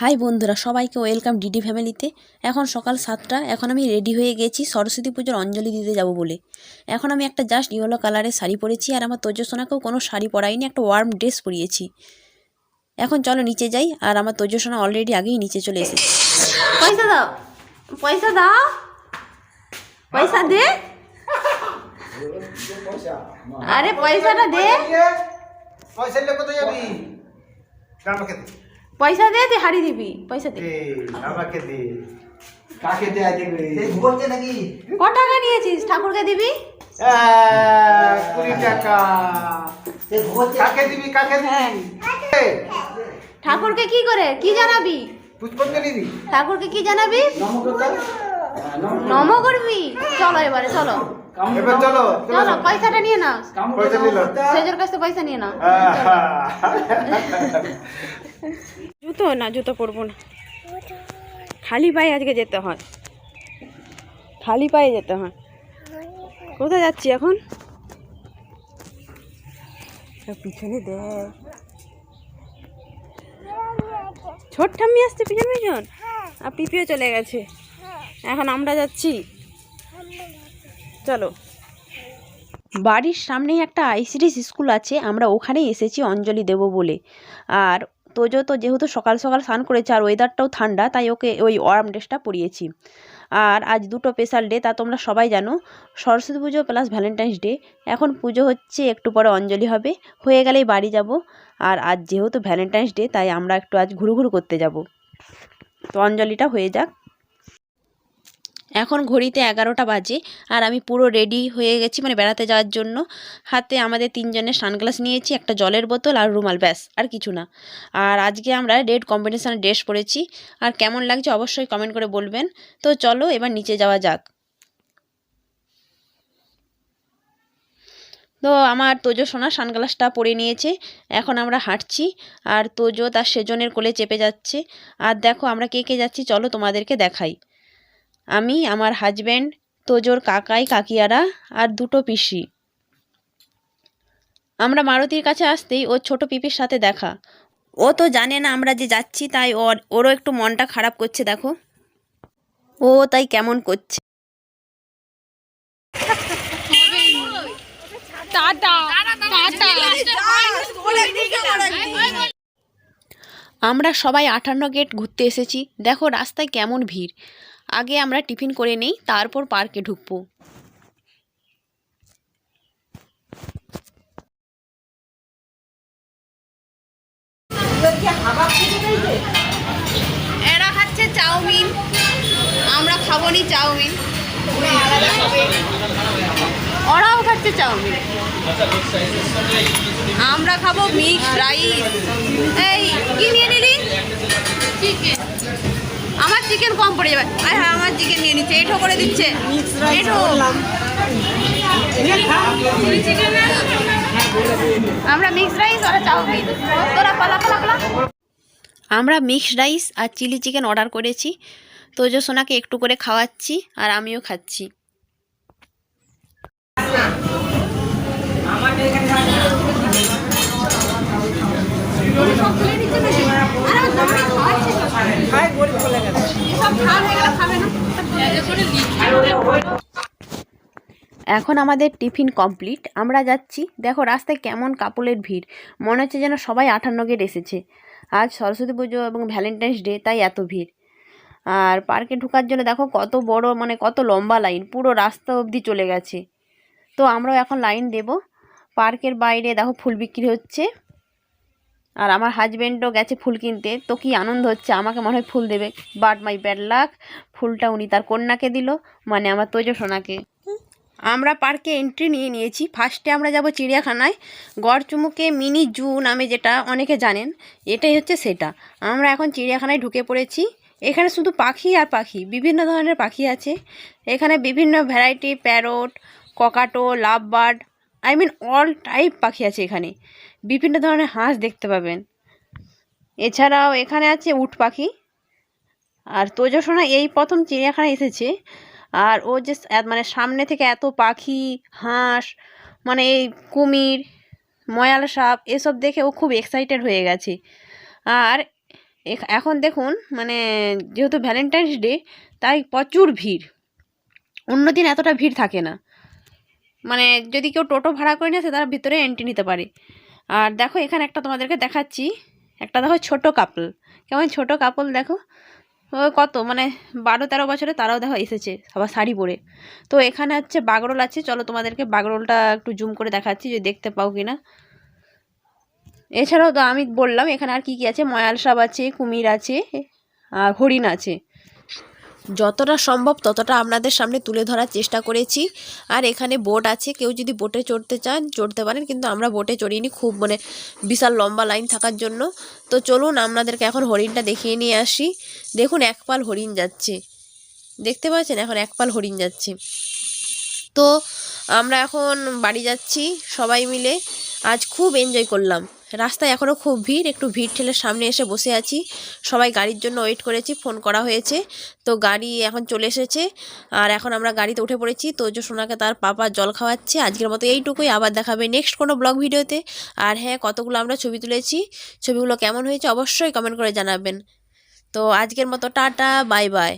High বন্ধুরা, সবাইকে welcome DD ফ্যামিলিতে এখন সকাল সাতটা, এখন আমি রেডি হয়ে গেছি সরস্বতী পুজোর অঞ্জলি দিতে যাব বলে। এখন আমি একটা জাস্ট ইয়েলো কালারের শাড়ি পরেছি আর আমার তোজসোনাকেও কোনো শাড়ি পরাইনি, একটা ওয়ার্ম ড্রেস পরিয়েছি। এখন চলো নিচে যাই আর আমার তোজসোনা অলরেডি আগেই নিচে চলে এসেছে। পয়সা দাও পয়সা দাও, পয়সা দে। আরে পয়সাটা দে। পয়সা নিলে কোথায় যাবি? পয়সা দে তুই দিবি পয়সা দে। আমাকে দে। কাকে দেয়া দেবে ঘুরছে নাকি? ক টাকা নিয়েছিস? ঠাকুরকে দিবি? কুড়ি টাকা। কাকে দিবি কাকে হ্যাঁ। ঠাকুরকে কি করে? কি জানাবি? পুষ্পাঞ্জলি দিবি? ঠাকুরকে কি জানাবি? নম করবি? চলো এবারে চলো। এবার চলো চলো। পয়সাটা নিয়ে নাও। পয়সা নিল। সেজোর কাছে পয়সা নিয়ে নাও। জুতো? না জুতো পরবো না। খালি পায়ে আজকে যেতে হয়। খালি পায়ে যেতে হয়। কোথায় যাচ্ছি এখন? পিছনে দেখ। ছোট ঠাম্মি আসছে পিছন পিছন? আর পিপিও চলে গেছে। এখন আমরা যাচ্ছি। চলো। বাড়ির সামনেই একটা আইসিডিস স্কুল আছে আমরা ওখানেই এসেছি অঞ্জলি দেব বলে। আর তোজো তো যেহেতু সকাল সকাল স্নান করেছে আর ওয়েদারটাও ঠান্ডা, তাই ওকে ওই ওয়ার্ম ড্রেসটা পরিয়েছি। আর আজ দুটো স্পেশাল ডে তা তোমরা সবাই জানো, সরস্বতী পুজো প্লাস ভ্যালেন্টাইন্স ডে এখন পুজো হচ্ছে, একটু পরে অঞ্জলি হবে, হয়ে গেলেই বাড়ি যাব। আর আজ যেহেতু ভ্যালেন্টাইন্স ডে তাই আমরা একটু আজ ঘুরু করতে যাব। তো অঞ্জলিটা হয়ে যাক। এখন ঘড়িতে এগারোটা বাজে আর আমি পুরো রেডি হয়ে গেছি মানে বেড়াতে যাওয়ার জন্য। হাতে আমাদের তিনজনের সানগ্লাস নিয়েছি, একটা জলের বোতল আর রুমাল, ব্যাস, আর কিছু না। আর আজকে আমরা রেড কম্বিনেশনের ড্রেস পরেছি। আর কেমন লাগছে অবশ্যই কমেন্ট করে বলবেন। তো চলো এবার নিচে যাওয়া যাক। তো আমার তোজো সোনা সানগ্লাসটা পরে নিয়েছে। এখন আমরা হাঁটছি আর তোজো তার সেজনের কোলে চেপে যাচ্ছে। আর দেখো আমরা কে কে যাচ্ছি, চলো তোমাদেরকে দেখাই। আমি আমার হাজব্যান্ড তোজোর কাকাই কাকিয়ারা আর দুটো পিসি। আমরা মারুতির কাছে আসতেই ওর ছোট পিপির সাথে দেখা। ও তো জানে না আমরা যে যাচ্ছি তাই ওর ওরও একটু মনটা খারাপ করছে দেখো। ও তাই কেমন করছে। আমরা সবাই আটান্ন গেট ঘুরতে এসেছি। দেখো রাস্তায় কেমন ভিড়। আগে আমরা টিফিন করে নেই, তারপর পার্কে ঢুকবো। এরা খাচ্ছে চাউমিন, আমরা খাব নি চাউমিন। ওরাও খাচ্ছে চাউমিন। আমরা খাব মিক্সড রাইস। এই, কি নিয়ে নিলি? আমার চিকেন কম পড়ে যাবে। আর হ্যাঁ আমার চিকেন নিয়ে নিচ্ছে এঠো করে দিচ্ছে। এঠো। আমরা মিক্সড রাইস আর চাউমিন। তোরা পালা পালা পালা। আমরা মিক্সড রাইস আর চিলি চিকেন অর্ডার করেছি। তোজো সোনাকে একটু করে খাওয়াচ্ছি আর আমিও খাচ্ছি। এখন আমাদের টিফিন কমপ্লিট। আমরা যাচ্ছি। দেখো রাস্তায় কেমন কাপড়ের ভিড়। মনে হচ্ছে যেন সবাই আটান্ন গেট এসেছে। আজ সরস্বতী পুজো এবং ভ্যালেন্টাইন্স ডে, তাই এত ভিড়। আর পার্কে ঢোকার জন্য দেখো কত বড় মানে কত লম্বা লাইন। পুরো রাস্তা অবধি চলে গেছে। তো আমরাও এখন লাইন দেব। পার্কের বাইরে দেখো ফুল বিক্রি হচ্ছে। আর আমার হাজব্যান্ডও গেছে ফুল কিনতে। তো কি আনন্দ হচ্ছে, আমাকে মনে হয় ফুল দেবে। বাট মাই ব্যাড লাক, ফুলটা উনি তার কন্যাকে দিল মানে আমার তোজো সোনাকে। আমরা পার্কে এন্ট্রি নিয়ে নিয়েছি। ফার্স্টে আমরা যাব চিড়িয়াখানায়। গড়চুমুকে মিনি জু নামে যেটা অনেকে জানেন, এটাই হচ্ছে সেটা। আমরা এখন চিড়িয়াখানায় ঢুকে পড়েছি। এখানে শুধু পাখি আর পাখি, বিভিন্ন ধরনের পাখি আছে। এখানে বিভিন্ন variety parrot cockatoo love bird I mean all type পাখি আছে এখানে। বিভিন্ন ধরনের হাঁস দেখতে পাবেন। এছাড়াও এখানে আছে উট পাখি। আর তোজো সোনা এই প্রথম চিড়িয়াখানায় এসেছে। আর ও যে মানে সামনে থেকে এত পাখি, হাঁস মানে এই কুমির, ময়াল সাপ, এসব দেখে ও খুব এক্সাইটেড হয়ে গেছে। আর এখ- এখন দেখুন মানে যেহেতু ভ্যালেন্টাইন্স ডে তাই প্রচুর ভিড়। অন্য দিন এতটা ভিড় থাকে না। মানে যদি কেউ টোটো ভাড়া করে নিয়ে আসে, তারা ভিতরে এন্ট্রি নিতে পারে। আর দেখো, এখানে একটা তোমাদেরকে দেখাচ্ছি। একটা দেখো ছোট কাপল কেমন ছোট কাপল দেখো? কত? মানে বারো তেরো বছরে তারাও দেখো এসেছে, আবার শাড়ি পরে। তো এখানে হচ্ছে বাগরোল আছে, চলো তোমাদেরকে বাগরোলটা একটু জুম করে দেখাচ্ছি, যদি দেখতে পাও কি না এছাড়াও তো আমি বললাম, এখানে আর কি কি আছে? ময়াল সাপ আছে, কুমির আছে, আর হরিণ আছে। যতটা সম্ভব ততটা আপনাদের সামনে তুলে ধরার চেষ্টা করেছি। আর এখানে বোট আছে, কেউ যদি বোটে চড়তে চান, চড়তে পারেন, কিন্তু আমরা বোটে চড়িনি, খুব মানে বিশাল লম্বা লাইন থাকার জন্য। তো চলুন, আপনাদেরকে এখন হরিণটা দেখিয়ে নিয়ে আসি। দেখুন, এক পাল হরিণ যাচ্ছে। দেখতে পাচ্ছেন, এখন এক পাল হরিণ যাচ্ছে। তো আমরা এখন বাড়ি যাচ্ছি, সবাই মিলে। আজ খুব এনজয় করলাম। রাস্তায় এখনও খুব ভিড়, একটু ভিড় ঠেলে সামনে এসে বসে আছি। সবাই গাড়ির জন্য ওয়েট করেছি ফোন করা হয়েছে। তো গাড়ি এখন চলে এসেছে, আর এখন আমরা গাড়িতে উঠে পড়েছি। তো যে সোনাকে তার পাপা জল খাওয়াচ্ছে, আজকের মতো এইটুকুই। আবার দেখাবে নেক্সট কোনো ব্লগ ভিডিওতে। আর হ্যাঁ কতগুলো আমরা ছবি তুলেছি, ছবিগুলো কেমন হয়েছে অবশ্যই কমেন্ট করে জানাবেন। তো আজকের মতো টাটা বাই বাই